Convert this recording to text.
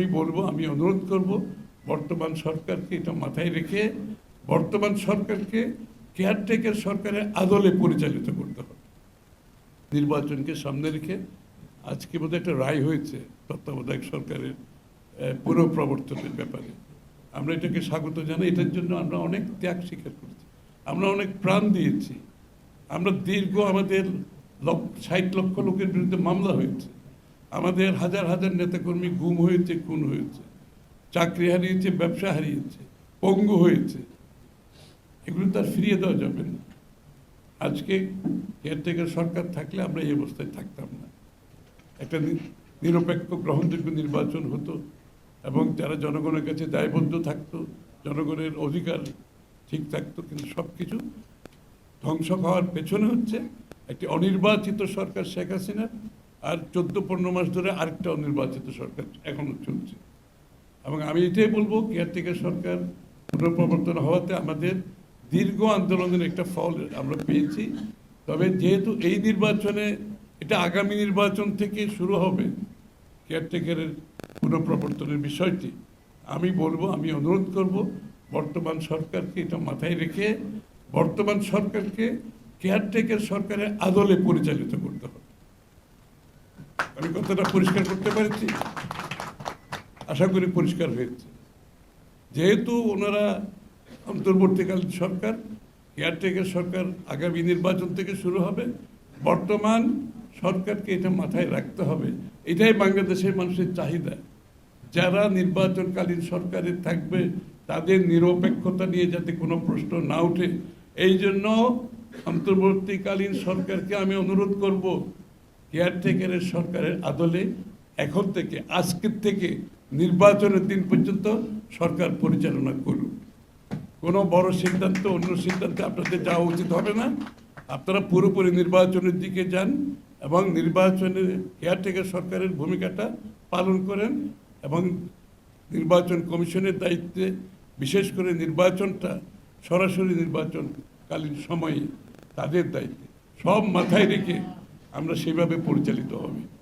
আমি বলব আমি অনুরোধ করব বর্তমান সরকারকে এটা মাথায় রেখে বর্তমান সরকারকে কেয়ারটেকার সরকারের আদলে পরিচালিত করতে হবে। নির্বাচনকে সামনে রেখে আজকে বোধহয় একটা রায় হয়েছে তত্ত্বাবধায়ক সরকারের আহ, পুনঃপ্রবর্তনের ব্যাপারে। আমরা এটাকে স্বাগত জানাই এটার জন্য আমরা অনেক ত্যাগ স্বীকার করেছি। আমরা অনেক প্রাণ দিয়েছি। আমরা দীর্ঘ আমাদের ষাট লক্ষ লোকের বিরুদ্ধে মামলা হয়েছে। আমাদের হাজার হাজার নেতাকর্মী গুম হয়েছে, খুন হয়েছে। চাকরি হারিয়েছে, ব্যবসা হারিয়েছে, পঙ্গু হয়েছে। এগুলো তো আর ফিরিয়ে দেওয়া যাবে না। আজকে কেয়ারটেকার সরকার থাকলে আমরা এই অবস্থায় থাকতাম না। একটা নিরপেক্ষ, গ্রহণযোগ্য নির্বাচন হতো এবং যারা জনগণের কাছে দায়বদ্ধ থাকতো, জনগণের অধিকার ঠিক থাকতো, কিন্তু সব কিছু ধ্বংস হওয়ার পেছনে হচ্ছে একটি অনির্বাচিত সরকার শেখ হাসিনা আর চোদ্দ, পনেরো মাস ধরে আরেকটা অনির্বাচিত সরকার এখনও চলছে। এবং আমি এটাই বলব, কেয়ারটেকার সরকার পুনঃপ্রবর্তন হওয়াতে আমাদের দীর্ঘ আন্দোলনের একটা ফল আমরা পেয়েছি। তবে যেহেতু এই নির্বাচনে এটা আগামী নির্বাচন থেকে শুরু হবে কেয়ারটেকারের পুনঃপ্রবর্তনের বিষয়টি, আমি বলব, আমি অনুরোধ করব, বর্তমান সরকারকে এটা মাথায় রেখে বর্তমান সরকারকে কেয়ারটেকার সরকারের আদলে পরিচালিত করতে হবে আমি কথাটা পরিষ্কার করতে পারছি? আশা করি পরিষ্কার হয়েছে। যেহেতু ওনারা অন্তর্বর্তীকালীন সরকার কেয়ারটেকার সরকার, আগামী নির্বাচন থেকে শুরু হবে, বর্তমান সরকারকে এটা মাথায় রাখতে হবে। এটাই বাংলাদেশের মানুষের চাহিদা। যারা নির্বাচনকালীন সরকারে থাকবে, তাদের নিরপেক্ষতা নিয়ে যাতে কোনো প্রশ্ন না ওঠে, এই জন্য অন্তর্বর্তীকালীন সরকারকে আমি অনুরোধ করব কেয়ারটেকারের সরকারের আদলে এখন থেকে, আজকের থেকে নির্বাচনের দিন পর্যন্ত সরকার পরিচালনা করুন কোনো বড় সিদ্ধান্ত, অন্য সিদ্ধান্তে আপনাদের যাওয়া উচিত হবে না। আপনারা পুরোপুরি নির্বাচনের দিকে যান এবং নির্বাচনে কেয়ারটেকার সরকারের ভূমিকাটা পালন করেন এবং নির্বাচন কমিশনের দায়িত্বে বিশেষ করে নির্বাচনটা সরাসরি নির্বাচনকালীন সময়ে তাদের দায়িত্বে। সব মাথায় রেখে আমরা সেভাবে পরিচালিত হবে।